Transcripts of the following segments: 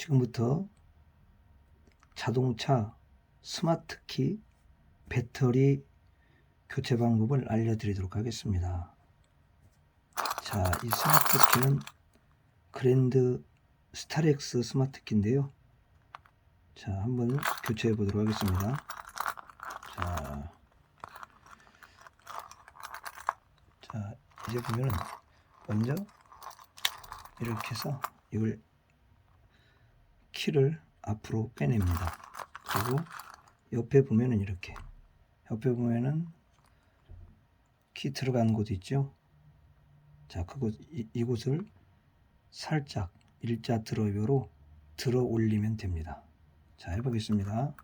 지금부터 자동차 스마트키 배터리 교체 방법을 알려드리도록 하겠습니다. 자, 이 스마트키는 그랜드 스타렉스 스마트키인데요. 자, 한번 교체해 보도록 하겠습니다. 자, 자, 이제 보면은 먼저 이렇게 해서 이걸 키를 앞으로 빼냅니다. 그리고 옆에 보면은 이렇게 옆에 보면은 키 들어간 곳 있죠? 자, 그곳 이, 이곳을 살짝 일자 드라이버로 들어 올리면 됩니다. 자, 해보겠습니다.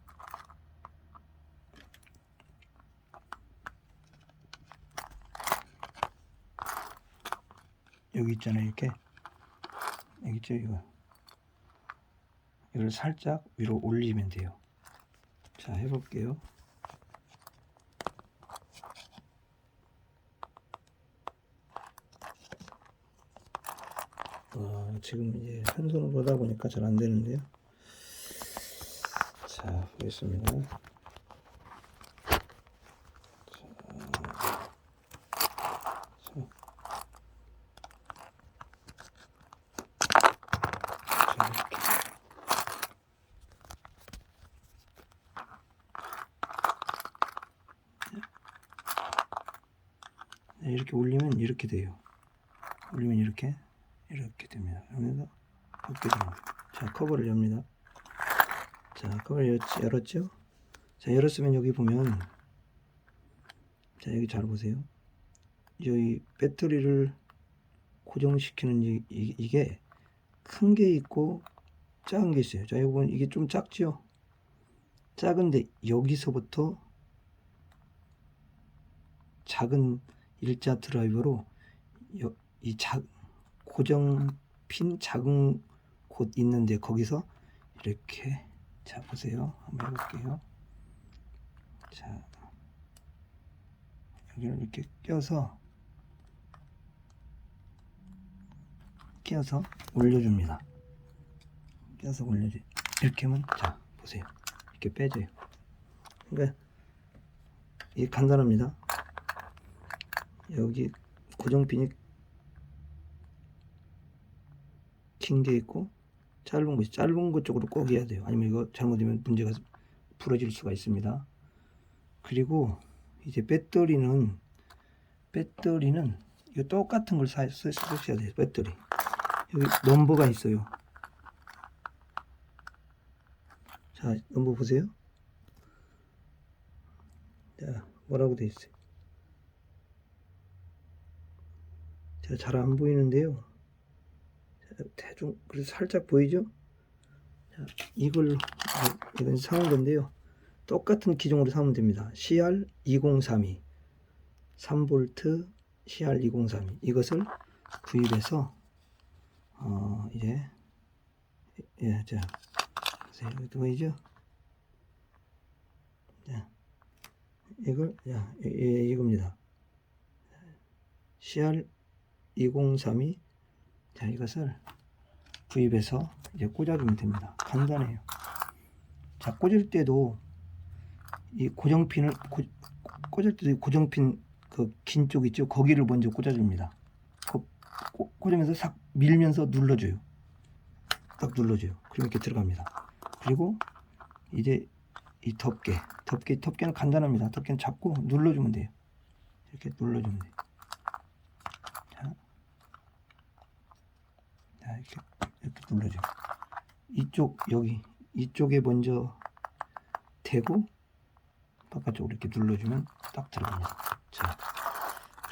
여기 있잖아요, 이렇게. 여기 있죠, 이거. 이걸 살짝 위로 올리면 돼요. 자, 해볼게요. 어, 지금 이제 한 손으로 하다 보니까 잘 안 되는데요. 자, 보겠습니다. 자, 자. 자, 이렇게. 네, 이렇게 올리면 이렇게 돼요. 올리면 이렇게 이렇게 됩니다. 여기서 이렇게 됩니다. 자 커버를 엽니다. 자 커버를 열, 열었죠? 자 열었으면 여기 보면 자 여기 잘 보세요. 여기 배터리를 고정시키는 이, 이, 이게 큰 게 있고 작은 게 있어요. 자 이건 이게 좀 작죠? 작은데 여기서부터 작은 일자 드라이버로 여, 이 작, 고정 핀 작은 곳 있는데 거기서 이렇게 자 보세요. 한번 해볼게요. 자 여기를 이렇게 껴서 껴서 올려줍니다. 껴서 올려줘 이렇게 하면 자 보세요. 이렇게 빼줘요. 그러니까 이게 간단합니다 여기 고정핀이 긴 게 있고 짧은 것이 짧은 것 쪽으로 꼭 해야 돼요. 아니면 이거 잘못되면 문제가 부러질 수가 있습니다. 그리고 이제 배터리는 배터리는 이거 똑같은 걸 사, 쓰, 쓰셔야 돼요. 배터리 여기 넘버가 있어요. 자 넘버 보세요. 자 뭐라고 돼 있어요? 잘 안 보이는데요. 대충 그래서 살짝 보이죠? 자, 이걸 이건 사온 건데요. 똑같은 기종으로 사면 됩니다. CR2032 3V CR2032 이것을 구입해서 어 이제 예, 자. 여기 보이죠? 자, 이걸 야, 예, 예, 이겁니다. CR2032 자 이것을 구입해서 이제 꽂아주면 됩니다. 간단해요. 자 꽂을 때도 이 고정핀을 고, 꽂을 때도 이 고정핀 그 긴 쪽 있죠? 거기를 먼저 꽂아줍니다. 그, 꽂, 꽂으면서 싹 밀면서 눌러줘요. 딱 눌러줘요. 그럼 이렇게 들어갑니다. 그리고 이제 이 덮개, 덮개, 덮개는 간단합니다. 덮개는 잡고 눌러주면 돼요. 이렇게 눌러주면 돼요. 자, 자 이렇게 이렇게 눌러줘. 이쪽 여기 이쪽에 먼저 대고 바깥쪽으로 이렇게 눌러주면 딱 들어갑니다. 자,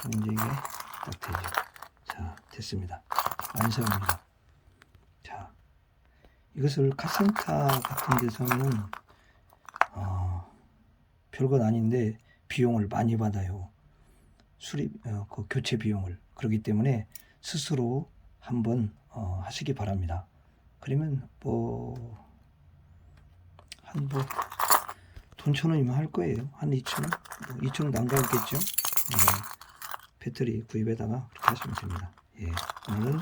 이제 이게 딱 되죠. 자, 됐습니다. 완성입니다. 자, 이것을 카센터 같은 데서는 어, 별것 아닌데 비용을 많이 받아요. 수립, 어, 그 교체 비용을 그렇기 때문에 스스로 한번 어, 하시기 바랍니다. 그러면 뭐 한 뭐 돈천 원이면 할 거예요. 한 2천 원, 뭐 2천 원도 안 가겠죠. 네. 배터리 구입에다가 그렇게 하시면 됩니다. 예, 오늘은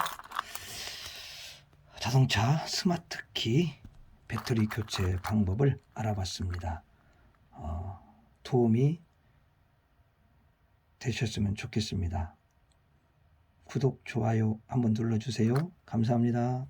자동차 스마트 키 배터리 교체 방법을 알아봤습니다. 어, 도움이 되셨으면 좋겠습니다. 구독, 좋아요 한번 눌러주세요. 감사합니다.